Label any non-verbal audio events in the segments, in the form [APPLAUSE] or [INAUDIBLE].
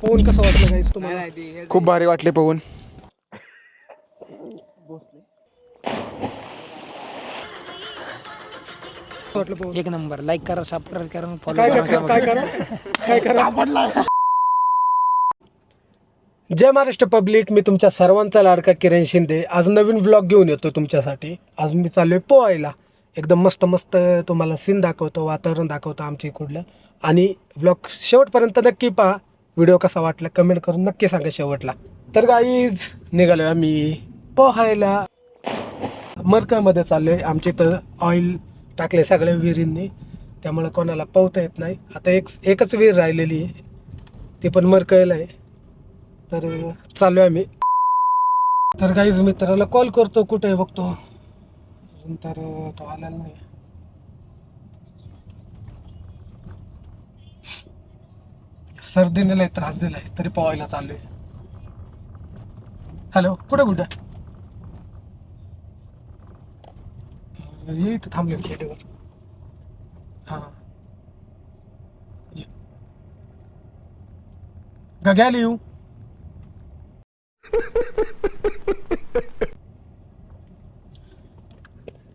पोहून कसं वाटलं गाईज तुम्हाला? खूप भारी वाटले पोहून एक नंबर. लाईक करा सबस्क्राईब करा फॉलो काय करा. करा काय करा? काय करा? जय महाराष्ट्र पब्लिक मी तुमच्या सर्वांचा लाडका किरण शिंदे. आज नवीन व्लॉग घेऊन येतो तुमच्यासाठी. आज मी चाललोय पोहायला. एकदम मस्त मस्त तुम्हाला सीन दाखवतो वातावरण दाखवतो आमच्या इकडलं. आणि व्लॉग शेवटपर्यंत नक्की पहा. व्हिडिओ कसा वाटला कमेंट करून नक्की सांगा शेवटला. तर गाईज निघालो आम्ही पोहायला. मरकळमध्ये चाललोय. आमच्या इथं ऑइल टाकले सगळ्या विहिरींनी. त्यामुळे कोणाला पोहता येत नाही. आता एक एकच विहीर राहिलेली आहे. ती पण मरकळला आहे. तर चालू आहे आम्ही. तर काहीच मित्राला कॉल करतो. कुठे बघतो. अजून तर तो आलेला नाही. सर्दीने लय त्रास दिलाय तरी पोहायला चालू आहे हॅलो कुठे कुठं ये इथं थांबलो खेडेवर. हां. ये. गग्याला येऊ.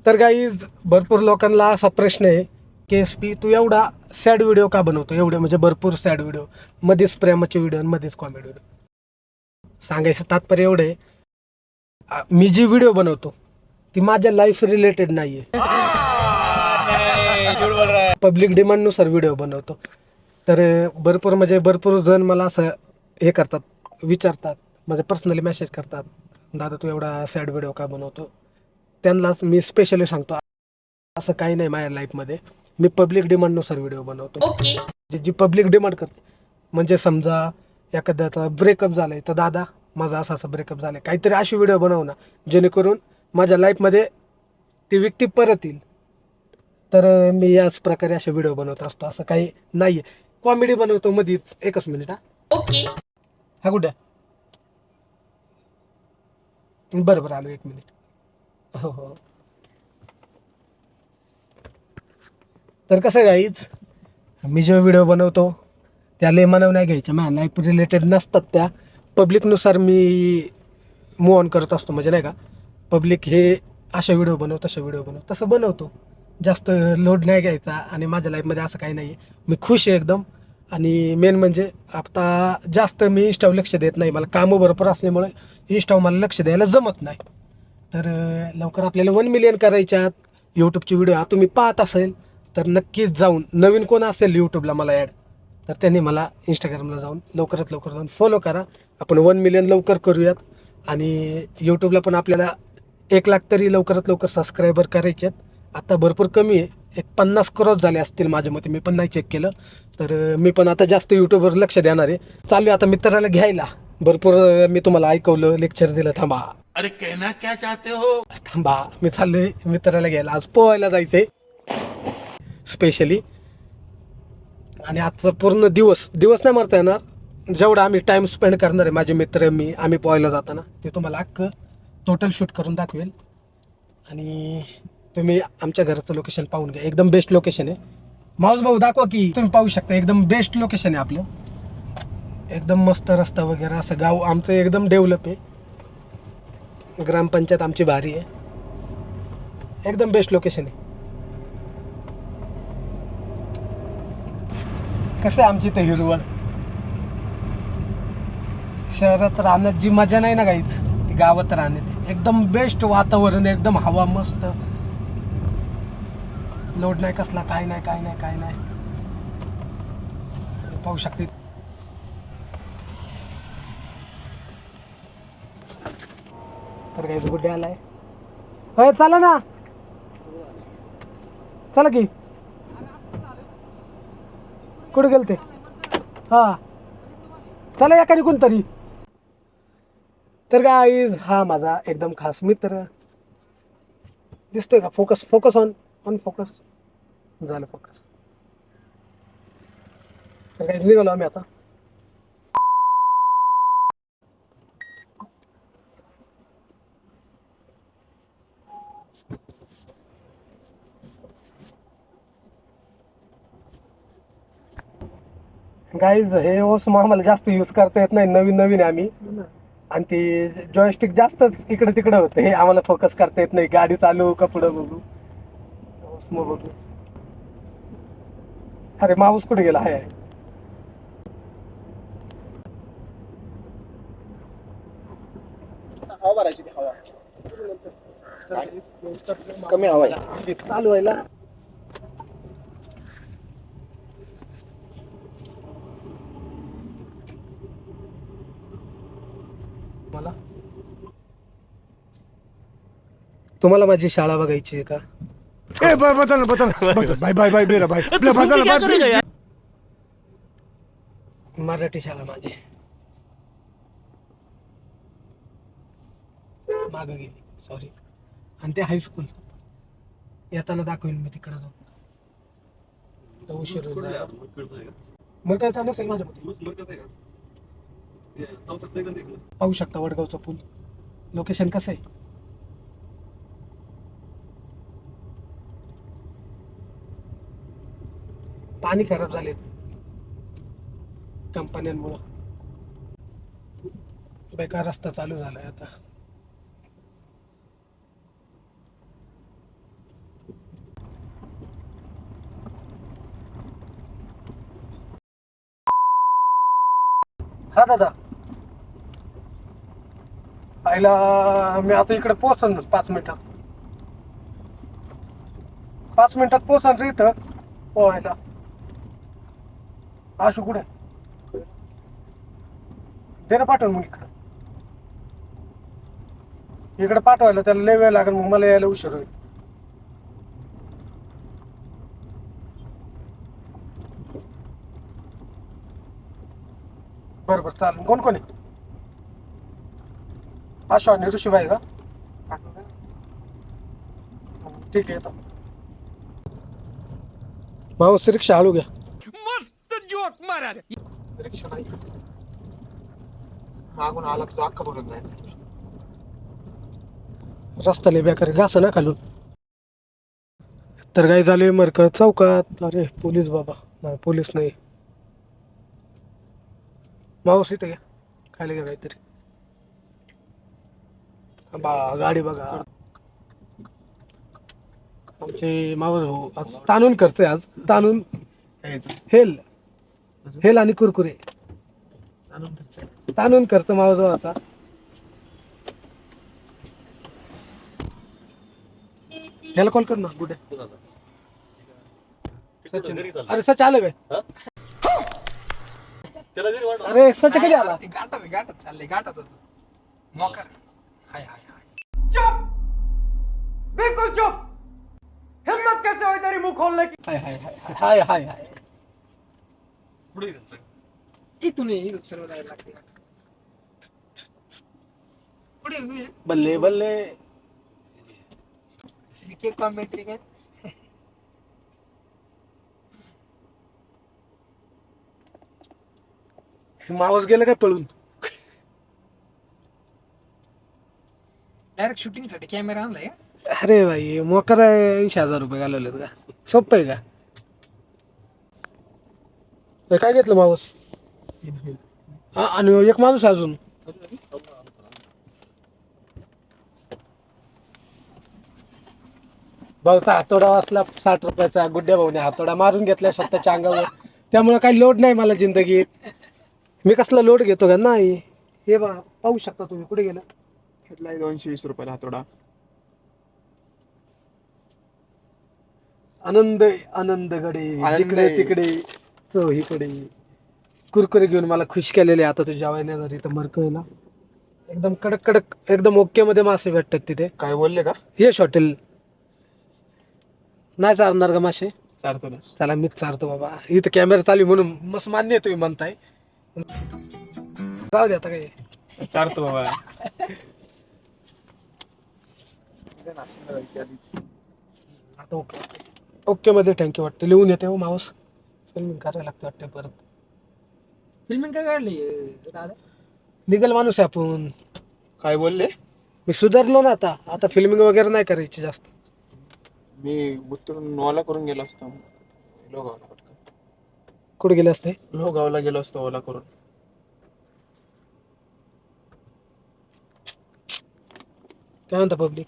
तर काही भरपूर लोकांना असा प्रश्न आहे के एस पी तू एवढा सॅड व्हिडिओ का बनवतो? एवढे म्हणजे भरपूर सॅड व्हिडिओ मध्येच प्रेमाचे व्हिडिओ आणि मध्येच कॉमेडी व्हिडिओ सांगायचं तात्पर्य एवढे मी जी व्हिडिओ बनवतो ती माझ्या लाईफ रिलेटेड नाही आहे पब्लिक डिमांडनुसार व्हिडिओ बनवतो. तर भरपूर म्हणजे भरपूर जण मला असं हे करतात विचारतात म्हणजे पर्सनली मेसेज करतात दादा तू एवढा सॅड व्हिडिओ का बनवतो? त्यांनाच मी स्पेशली सांगतो असं काही नाही माझ्या लाईफमध्ये मी पब्लिक डिमांडनुसार व्हिडिओ बनवतो जे जी पब्लिक डिमांड करते. म्हणजे समजा एखाद्याचा ब्रेकअप झालाय तर दादा माझा असा असा ब्रेकअप झालाय. काहीतरी अशी व्हिडिओ बनव ना. जेणेकरून माझ्या लाईफमध्ये ती व्यक्ती परत येईल. तर अं, मी याच प्रकारे असे व्हिडिओ बनवत असतो. असं काही नाही आहे कॉमेडी बनवतो मधीच. एकच मिनिट हा. हा कुठे? बरं बरं आलो एक मिनिट हो हो. तर कसं गाईच मी जो व्हिडिओ बनवतो त्या लेमानव नाही घ्यायच्या माझ्या लाईफ रिलेटेड नसतात त्या. पब्लिकनुसार मी मूव ऑन करत असतो म्हणजे नाही का? पब्लिक हे अशा व्हिडिओ बनव तशा व्हिडिओ बनव. तसं बनवतो. जास्त लोड नाही घ्यायचा आणि माझ्या लाईफमध्ये असं काही नाही आहे मी खुश आहे एकदम. आणि मेन म्हणजे आता जास्त मी इंस्टावर लक्ष देत नाही. मला कामं भरपूर असल्यामुळे इंस्टावर मला लक्ष द्यायला जमत नाही. तर लवकर आपल्याला वन मिलियन करायच्यात. यूट्यूबचे व्हिडिओ हा तुम्ही पाहत असेल. तर नक्कीच जाऊन नवीन कोण असेल यूट्यूबला मला ॲड तर त्यांनी मला इंस्टाग्रामला जाऊन लवकरात लवकर जाऊन फॉलो करा. आपण वन मिलियन लवकर करूयात आणि यूट्यूबला पण आपल्याला एक लाख तरी लवकरात लवकर सबस्क्रायबर करायचे आहेत आता भरपूर कमी आहे. एक पन्नास क्रॉस झाले असतील माझ्या मते. मी पण नाही चेक केलं. तर मी पण आता जास्त यूट्यूबवर लक्ष देणार आहे. चालू आता मित्राला घ्यायला. भरपूर मी तुम्हाला ऐकवलं लेक्चर दिलं. थांबा. अरे कहना क्या चाहते हो? थांबा. मी चाललोय मित्राला घ्यायला. आज पोहायला जायचंय. स्पेशली. आणि आजचा पूर्ण दिवस दिवस नाही मारता येणार. जेवढा आम्ही टाईम स्पेंड करणार आहे माझे मित्र मी आम्ही पोहायला जाताना ते तुम्हाला अख्खं टोटल शूट करून दाखवेल. आणि तुम्ही आमच्या घराचं लोकेशन पाहून घ्या. एकदम बेस्ट लोकेशन आहे. माऊस भाऊ दाखवा की तुम्ही पाहू शकता एकदम बेस्ट लोकेशन आहे आपलं. एकदम मस्त रस्ता वगैरे असं गाव आमचं एकदम डेव्हलप आहे. ग्रामपंचायत आमची भारी आहे. एकदम बेस्ट लोकेशन आहे. कसं आहे आमची इथं हिरवळ? शहरात राहण्यात जी मजा नाही ना गाईच ती गावात राहण्यात एकदम बेस्ट वातावरण एकदम हवा मस्त. लोड नाही कसला काय नाही काय नाही काय नाही. पाहू शकते. तर काही गुड्डे आलाय. होय चला ना. चला की. कुठे गेलते? हा. चला एका कोणतरी. तर काय हा माझा एकदम खास मित्र. दिसतोय का? Focus focus on on focus झालं फोकस तर काहीच निघालो आम्ही आता. गाईज हे ओसमा आम्हाला जास्त यूज करता येत नाही. नवीन नवीन आहे आम्ही. आणि ती जॉयस्टिक जास्तच इकडे तिकडे होते. हे आम्हाला फोकस करता येत नाही. गाडी चालू का पुढं बघू? ओसमो बघू. अरे माऊस कुठे गेला? हाय हवा भरायची ती हवा. कमी हवा आहे. चालू व्हायला मला तुम्हाला माझी शाळा बघायची आहे का? ए बदल बदल बदल. भाई भाई भाई मेरा भाई बदल भाई मराठी शाळा माझी. माग गेली सॉरी आणि ते हायस्कूल येताना दाखवेल मी तिकडे जाऊन. तर उशीर होईल जायला. मग काय चालू असेल माझ्या मते पाहू शकता वडगावचा पूल. लोकेशन कसं आहे? पाणी खराब झाले. कंपन्यांमुळं. बेकार रस्ता चालू झालाय आता. हा दादा. आईला मी आता इकडे पोहोचन पाच मिनिटात. पाच मिनिटात पोहोचन रे इथं. हो, पोहायला आशू कुठे? दे ना पाठवून मग इकडं. इकडे पाठवायला त्याला लय वेळ लागेल मग मला यायला उशीर होईल. बरं बरं चालेल. कोण कोण आहे? आशू आणि ऋषीबाई का? ठीक आहे येतो. भाऊ रिक्षा हळू घ्या. रिक्षा नाही मागून आला तुझा अख्खा भरून जाईल. रस्ता लय बेकार आहे, घास ना खालून. तर काय झाले मरकळ चौकात? अरे पोलीस बाबा. नाही पोलीस नाही. मावस इथं घ्या खायला घ्या काहीतरी. बा गाडी बघा. आमचे मावस भाऊ आज ताणून करते आज. ताणून हेल. हेल आणि कुरकुरे. ताणून करतं मावस भावाचा याला कॉल कर ना गुड सचिन. अरे सच आलं काय? अरे सच कधी आला? गाठात गाठात चालले गाठात होतो. मोकर हाय हाय हाय. बिल्कुल चुप! हिम्मत कैसे हुई तेरी मुंह खोलने की हाय हाय हाय हाय हाय हाय. इथून ये, इथून सर्व जायला लागते. पुढे वीर बल्ले बल्ले. केक कॉमेंट्री काय मावस गेलं काय पळून? डायरेक्ट शूटिंगसाठी कॅमेरा आणलाय का? अरे भाई मोकर ऐंशी हजार रुपये घालवलेत का? सोपं आहे का? हे काय घेतलं मावस? हा, आणि एक माणूस आहे अजून. भाऊचा हातोडा वाचला साठ रुपयाचा गुड्ड्या भाऊने हातोडा मारून घेतला स्वतःच्या अंगावर. त्यामुळे काही लोड नाही मला जिंदगीत. मी कसला लोड घेतो का? नाही. हे बा पाहू शकता तुम्ही कुठे गेलं? घेतलाय दोनशे वीस रुपयाला हातोडा. आनंद आनंद गडे आनंद जिकडे आहे. तिकडे. चोहीकडे कुरकुरे घेऊन मला खुश केलेले आता तुझ्या वयना इथं मरकळला. एकदम कडक कडक एकदम ओके मध्ये मासे भेटतात तिथे. काय बोलले का? यश हॉटेल. नाही चालणार का मासे? चारतो ना. चला मीच चारतो बाबा. इथं कॅमेरा चालू म्हणून मस्त मान्य तुम्ही म्हणताय. जाऊ दे आता काही. चारतो बाबा. आता ओके. ओके मध्ये थँक्यू वाटतं. लिहून येते हो माऊस. फिल्मिंग करायला लागते वाटते परत. फिल्मिंग काय काढली दादा? लिगल माणूस आहे आपण. काय बोलले? मी सुधारलो ना आता. आता फिल्मिंग वगैरे नाही करायची जास्त. मी उतरून नॉला करून गेलो असतो. पटकन. कुठे गेले असते? लोहगावला गेलो असतो ओला करून. काय म्हणता पब्लिक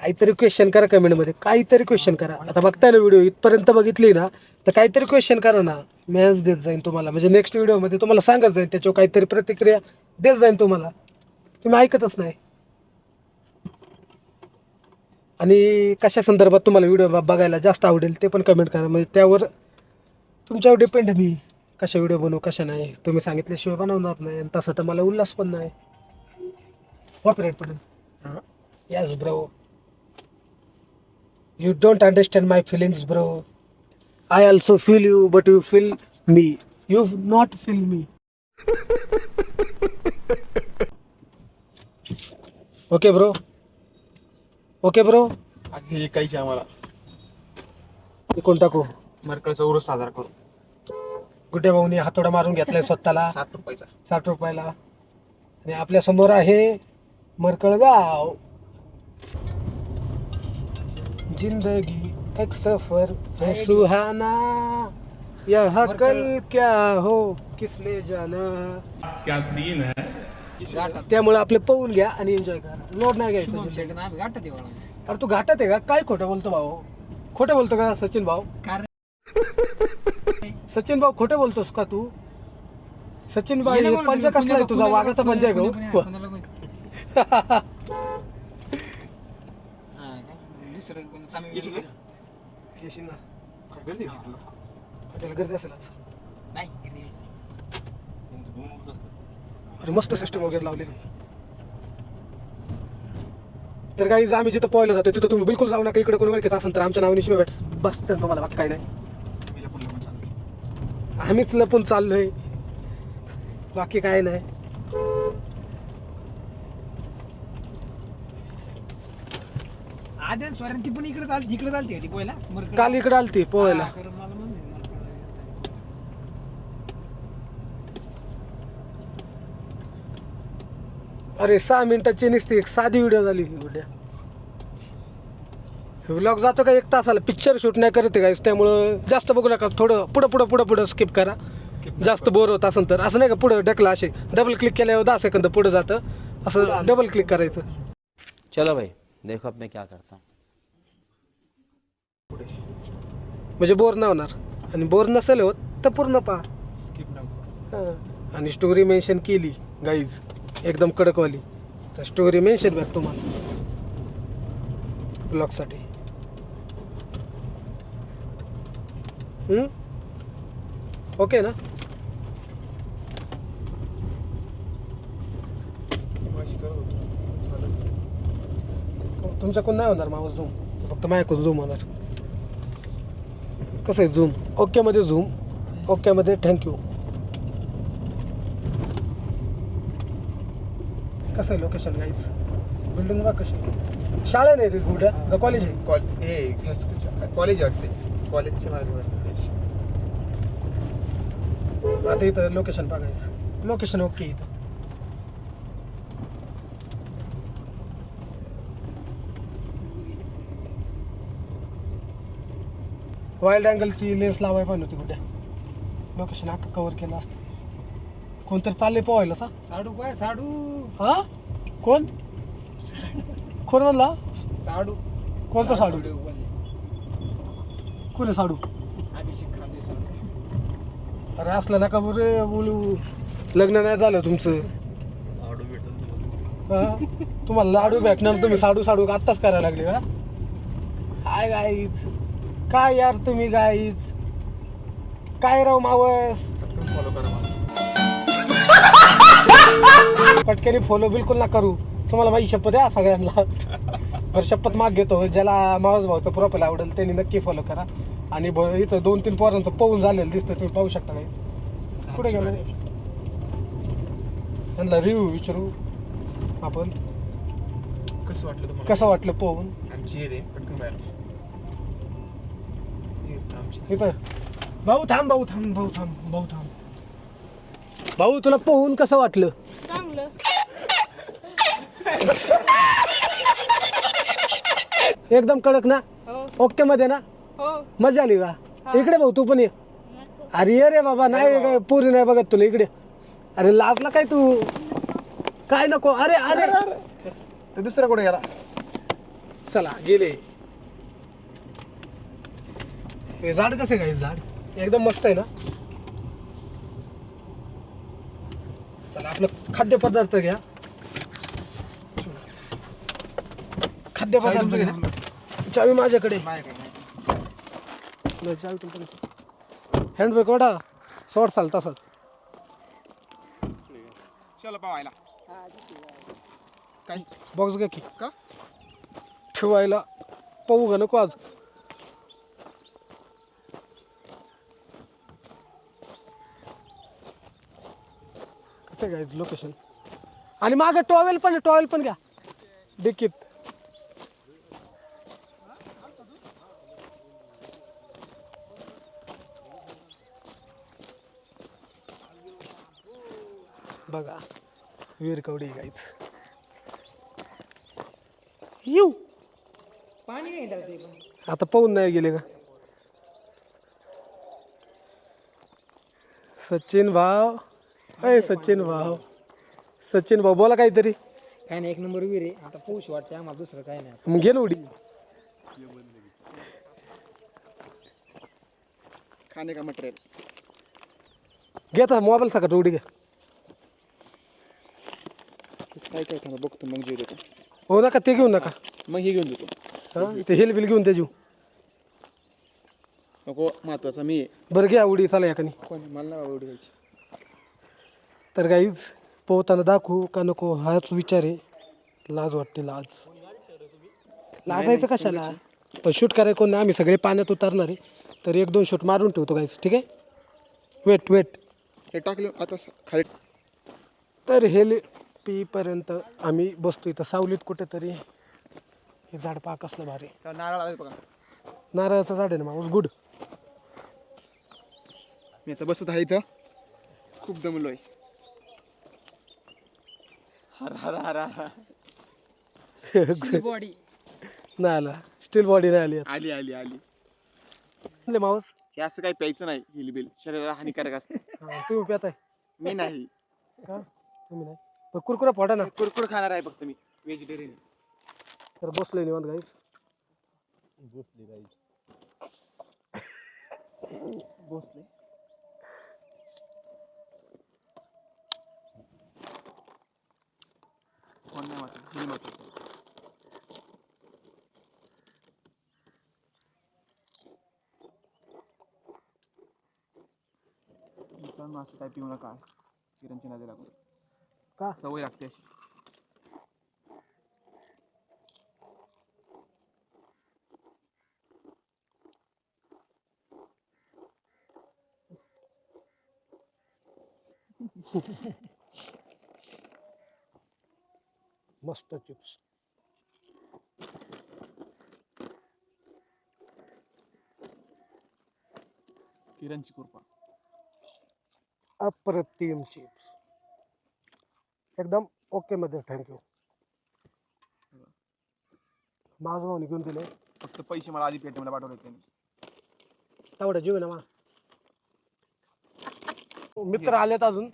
काहीतरी क्वेश्चन करा कमेंटमध्ये काहीतरी क्वेश्चन करा. आता बघताय ना व्हिडिओ इथपर्यंत बघितली ना तर काहीतरी क्वेश्चन करा ना. मॅच देत जाईन तुम्हाला. म्हणजे नेक्स्ट व्हिडिओमध्ये तुम्हाला सांगत जाईन त्याच्यावर काहीतरी प्रतिक्रिया देत जाईन तुम्हाला. तुम्ही ऐकतच नाही. आणि कशा संदर्भात तुम्हाला व्हिडिओ बघायला जास्त आवडेल ते पण कमेंट करा. म्हणजे त्यावर तुमच्यावर डिपेंड मी. कशा व्हिडिओ बनवू कशा नाही. तुम्ही सांगितल्याशिवाय बनवणार नाही. आणि तसं तर मला उल्हास पण नाही. कॉपीराईट पडेल Yes, bro. You don't understand my feelings bro I also feel you but you feel me you not feel me okay bro okay bro आधी काहीच आम्हाला. ते कोण टाकू. मरकळचा उरस साजरा करू. गुड्डे भाऊनी हातोडा मारून घेतलाय स्वतःला. [LAUGHS] साठ रुपयाचा. साठ रुपयाला. आणि आपल्यासमोर आहे मरकळ गाव जिंदगी एक सफर है सुहाना यह कल क्या हो किसने जाना क्या सीन है त्यामुळे आपले पाहून घ्या आणि एन्जॉय करा लोड नाही घ्यायचं. अरे तू घाटात आहे का काय खोटं बोलतो भाऊ खोटं बोलतो का सचिन भाऊ सचिन भाऊ खोटं बोलतोस का तू सचिन भाऊ हे पंजा कसला आहे तुझा वाघाचा पंजा आहे का हो? कुणाला पण- हा कोण सामी- येशील ना. काय? गर्दी आहे म्हटलं. हॉटेल गर्दी असेल आज. नाही दोन असतात. अरे मस्त सिस्टम वगैरे लावलेली तर काही आम्ही जिथं पोहायला जातो तिथं तुम्ही बिलकुल जाऊ नका. इकडे कोणी ओळखीचं असेल तर आमच्या नावाने शिवाय भेट बस तर तुम्हाला बाकी काही नाही. मी लपून लपून चाललोय. आम्हीच लपून चाललोय. बाकी काय नाही. ती पण इकडे चालती इकडे चालते का ती पोहायला मरकड? काल इकडे आलती पोहायला. हा, कारण मला म्हणले मरकड. अरे सहा मिनिटाची नुसती एक साधी व्हिडिओ झाली. ही उद्या व्लॉग जातो का एक तासाला? पिक्चर शूट नाही करत आहे guys. त्यामुळं जास्त बघू नका. थोडं पुढं पुढं पुढं पुढं स्किप करा. जास्त बोर होत असेल तर. असं नाही का पुढं ढकला असे? डबल क्लिक केल्यावर दहा सेकंद पुढं जातं. असं डबल क्लिक करायचं. चलो भाई. देखो अब मैं क्या करता हूँ। म्हणजे बोर नाही होणार. आणि बोर नसेल होत तर पूर्ण पहा. हां. आणि स्टोरी मेन्शन केली गाईज एकदम कडकवाली. तर स्टोरी मेन्शन बॅक तुम्हाला. ब्लॉगसाठी हम्म? ओके ना मगाशी करत होतो. झालंच नाही. तुमच्याकडून नाही होणार मावस झूम. फक्त माझ्याकडून झूम होणार. कसं आहे झूम? ओकेमध्ये झूम. ओकेमध्ये थँक्यू कसं आहे लोकेशन गाईच बिल्डिंग बघ कशी. शाळा नाही रे गुड्या. का कॉलेज आहे? कॉल- हायस्कूलच्या- कॉलेज वाटते. कॉलेजच्या मागे वाटते आता इथं लोकेशन बघायचं. लोकेशन ओके इथं. वाईल्ड अँगलची लेन्स लावाय पण होती कुठे? लोकेशन अख्खं कव्हर केलं असतं. कोणतरी चालले पोहायला सा? साडू काय? साडू. हा? कोण? कोण म्हणला? साडू. कोणता साडू. कोण साडू? अभिषेक खांडे साडू. अरे असलं नका बरे बोलू. लग्न नाही झालं तुमचं. हा? तुम्हाला लाडू भेटणार तुम्ही साडू साडू आत्ताच करायला लागले का काय गाईच काय यार तुम्ही गाईच काय राव मावस? पटकन फॉलो करा मला पटकनी फॉलो बिलकुल ना करू. तुम्हाला माझी शपथ आहे हा सगळ्यांना. बरं शपथ माग घेतो. ज्याला मावस भाऊचं प्रोफाईल आवडेल त्यांनी नक्की फॉलो करा. आणि ब- इथं दोन तीन पोरांचं पाहून झालेलं दिसतं तुम्ही पाहू शकता काही कुठे गेलो? यांना रिव्ह्यू विचारू आपण. कसं वाटलं तुम्हाला? कसं वाटलं पोहून? आमची रे पटकन बाहेर. आमची. इथं भाऊ थांब भाऊ थांब भाऊ थांब भाऊ थांब. भाऊ तुला पोहून कसं वाटलं? चांगलं. एकदम कडक ना? हो. ओके मध्ये ना? हो. मजा आली का? इकडे भाऊ तू पण ये. अरे ये रे बाबा नाही काय पुरी नाही बघत तुला इकडे. अरे लाजला काय तू? काय नको? अरे अरे. दुसरा कुठे गेला? चला गेले. हे झाड कसे काय झाड एकदम मस्त आहे ना? चला आपलं खाद्यपदार्थ घ्या. खाद्यपदार्थ घ्या. चावी माझ्याकडे. चावी तुमच्याकडे हँडब्रेक ओढा सोड चाल तसाच. पावायला काय? बॉक्स घ्या की. का? ठेवायला पाहू का नको आज? कसं घ्यायचं लोकेशन आणि मागं टॉवेल पण टॉवेल पण घ्या. डिकीत बघा वीर कवडी गाईच येऊ पाणी नाही त्याला ते पण. आता पाहून नाही गेले का? सचिन भाव. अय सचिन भाव सचिन भाऊ बोला काहीतरी. काय नाही एक नंबर वीर आहे आता पोष वाटते आम्हाला दुसरं काय नाही. मग घे ना उडी. खाणे का मटेरियल? घे आता मोबाईल सकाळ उडी घ्या काय काय थांबा बघतो मग जीव देतो हो नका ते घेऊ नका. मग हे घेऊन देतो. हा ते हेल बिल घेऊन ते जीव. नको महत्त्वाचा मी आहे बरं घ्या उडी चला याकानी कोण? मला नाही आवड घ्यायची. तर गाईज पोहताना दाखवू का नको हाच विचार आहे. लाज वाटते लाज. लाजायचं कशाला? पण शूट करायला कोण नाही आम्ही सगळे पाण्यात उतरणार आहे. तर एक दोन शूट मारून ठेवतो गाईज ठीक आहे? वेट वेट हे टाकलं आता स- खाली तर हेल पीपर्यंत आम्ही बसतो इथं. सावलीत कुठेतरी. हे झाड पहा कसलं भारी त्या नारळ आहे बघा. नारळाचं झाड आहे ना माऊस गुड. मी आता बसत आहे इथं. खूप दमलोय हर हर हर हर बॉडी नाही आला स्टील बॉडी नाही आली. आली आली आली. आणले माऊस हे असं काही प्यायचं नाही हिलबिल शरीराला हानिकारक असते. हा, तुम्ही पिताय मी नाही. का? तुम्ही नाही. पण कुरकुरा फोडा ना. कुरकुर खाणार आहे फक्त मी. व्हेजिटेरियन तर बसलोय निवांत गाईज भोसले कोण नाही वाटत मी वाटत मित्रांनो असं काय पिऊ नका किरणच्या नदी लागून. का? सवय लागते अशी. [LAUGHS] मस्त चिप्स. किरणची कृपा अप्रतिम चिप्स. एकदम ओके मध्ये थँक्यू माझं भाऊनी घेऊन दिले फक्त पैसे मला आधी पेटीएमला पाठवले त्यांनी तेवढा जीव आहे ना मा. मित्र आलेत अजून.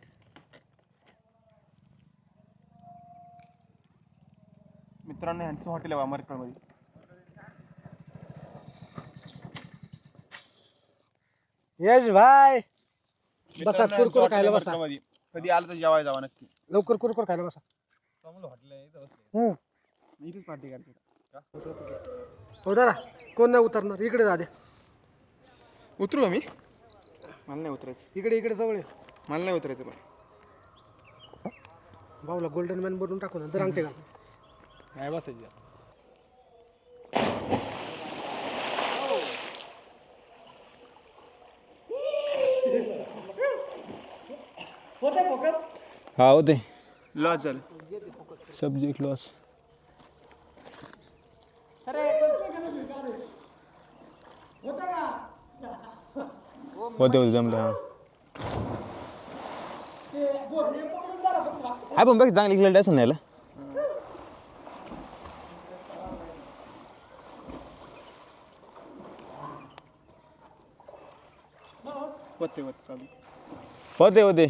मित्रांनो ह्यांचं हॉटेल आहे अमेरिकेमध्ये यश भाई! बसा मित्रांनो, कुरकुर यांचं खायला हॉटेल बसा. अमेरिकेमध्ये. कधी आलं तर जेवायला जावा नक्की. लवकर कुरकुर खायला बसा. हम्म. इथेच पार्टी करते हो कोण नाही उतरणार? इकडे जा द्या उतरू मी? मला नाही उतरायचं. इकडे इकडे जवळ. मला नाही उतरायचं पण. भाऊला गोल्डन मॅन बनवून टाकू ना तर अंगठे का काय बसायचं हाँ होते लॉस झालं सब्जेक्ट लॉस होते होते जमले हां आपण बघ चांगली खेळत असं नाही पत्ते होत चालू. होते होते.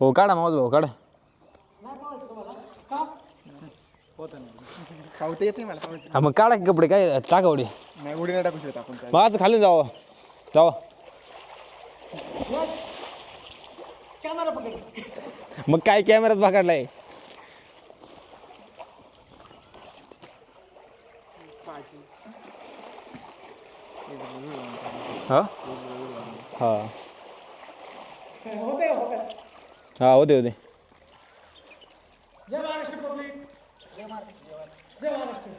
हो काढा मावस भाऊ काढा. येते मला हा मग काढा की कपडे काय टाका उडी नाही उडी नाही टाकू शकत आपण काय माझं खाली जावं. जावा. मग काय कॅमेराच पकडलाय हा हा होते हा होते होते जय महाराष्ट्र पब्लिक जय महाराष्ट्र जय महाराष्ट्र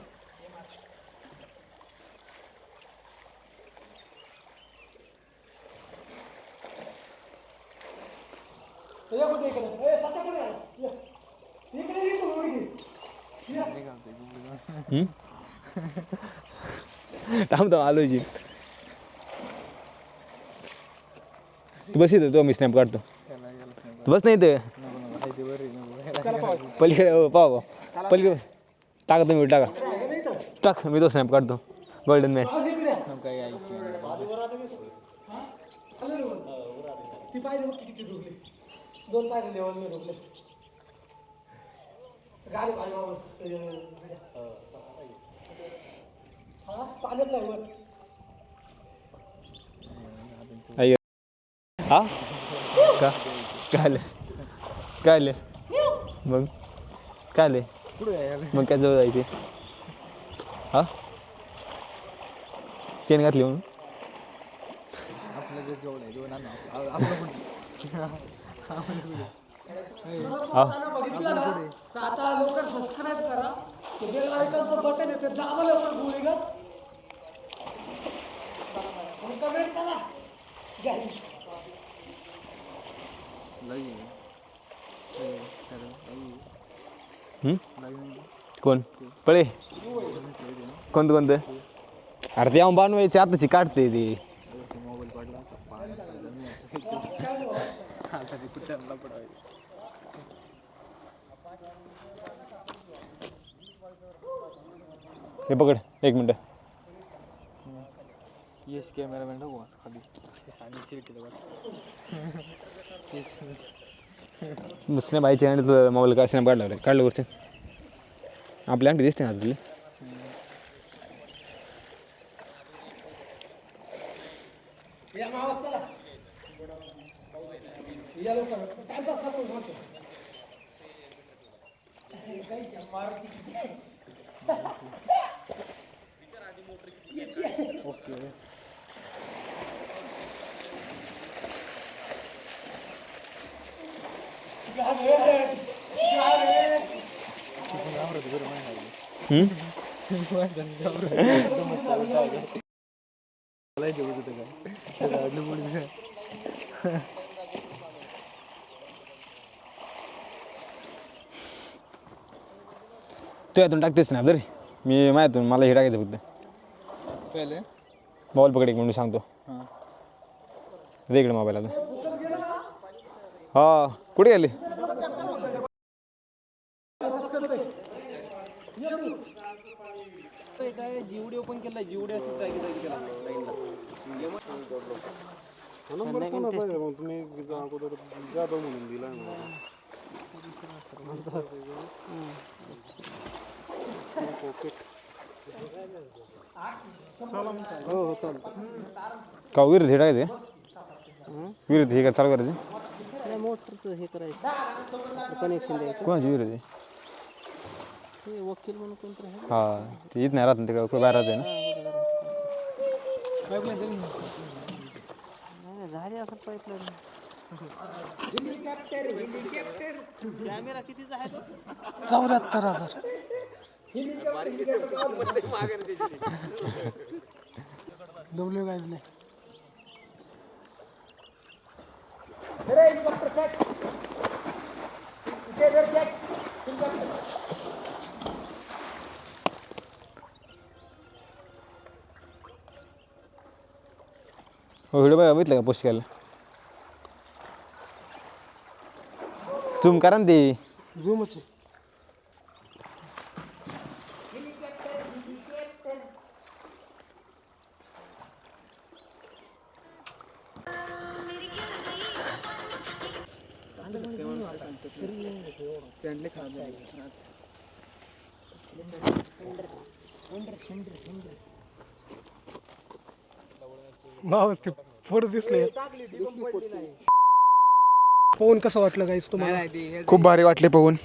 ये कुठे इकडे ए तात्या कुठे आहे? ये. इकडे ये तू, बस इथं तो मी स्नॅप काढतो. तू बस नाही इथं. पलीकडे हो पाव पलीकडे बस. टाका तुम्ही टाका. टाक मी तो स्नॅप काढतो. गोल्डन मॅन दोन पाहिजे पाण्यात नाही वर. हा? का? काय आलं काय मग? काय आले मग काय जवळ जायचे हा? चेन घातली म्हणून? हा? तर आता लवकर सबस्क्राईब करा ते बेल आयकॉनचं बटन येते दाबा लवकर कमेंट करा कोण पळे कोणतं कोणतं अरे ते आम्ही बनवायचे आताची काढते ते हे पकड एक मिनटं येस कॅमेरामॅन खाली मुसने बाईचे आणि तुझं मोबाईल का स्नॅप काढलं काढलं वरचे. आपली अंगठी दिसते ना या [LAUGHS] [LAUGHS] मावस चला या लवकर टाइमपास करू म्हणतो हम्म? तू यातून टाकतेस ना तरी मी माझ्यातून मला हे टाकायचं फक्त. पहिले? मोबाईल पकड एक म्हणून सांगतो. दे इकडे मोबाईल आता. हा कुठे गेले? का विरुद्ध हे टाकायचं विरुद्ध हे का चालू करायचं? मोटरचं हे करायचं. कनेक्शन द्यायचं. कोणाची विरुद्ध आहे? ते वकील म्हणून कोणतं आहे हा ते इथं नाही राहत ना तिकडे खूप बाहेर राहते ना. नाही नाही, झाली असं पाईपलाईन कॅमेरा कितीचा आहे तो चौऱ्याहत्तर हजार. डब्ल्यू काहीच नाही हो व्हिडिओ बघा बघितलं का पोस्ट केला झूम करा ना ते. झूमच फोड दिसले पाहून कसं वाटलं गाईच तुम्हाला? खूप भारी वाटले पाहून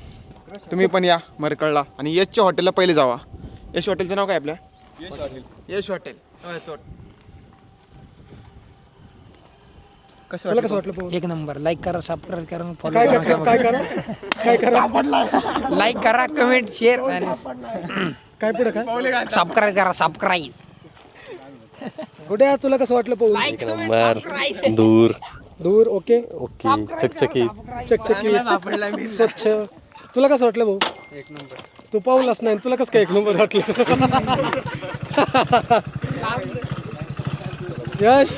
तुम्ही पण या मरकळला. आणि यशच्या हॉटेलला पहिले जावा. यश हॉटेलचं नाव काय आपलं? यश हॉटेल यश. कसं वाटलं कसं वाटलं एक नंबर. लाईक करा सबस्क्राईब करा फॉलो करा. काय करा? काय करा? लाईक करा कमेंट शेअर आणि काय पुढे काय? सबस्क्राईब करा सबस्क्राईब गुड्या तुला कसं वाटलं पाहून? एक नंबर. दूर. दूर ओके? ओके. चकचकी चकचकी स्वच्छ. तुला कसं वाटलं भाऊ? एक नंबर. तू पाहूनच नाही तुला कसं काय एक नंबर वाटलं? [LAUGHS] यश?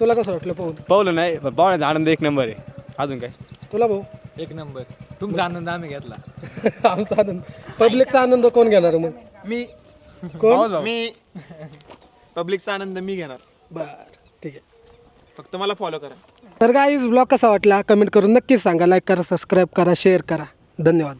तुला कसं वाटलं पाहून? पावलं नाही पण पाहुण्याचा आनंद एक नंबर आहे. अजून काय? तुला भाऊ? एक नंबर. तुमचा आनंद आम्ही घेतला. [LAUGHS] आमचा आनंद. पब्लिकचा आनंद कोण घेणार मग? मी कोण? मी. पब्लिकचा आनंद मी घेणार. बर ठीक आहे. फक्त मला फॉलो करा. तर गाईज ब्लॉग कसा वाटला? कमेंट करून नक्कीच सांगा. लाईक करा सबस्क्राईब करा शेअर करा. धन्यवाद.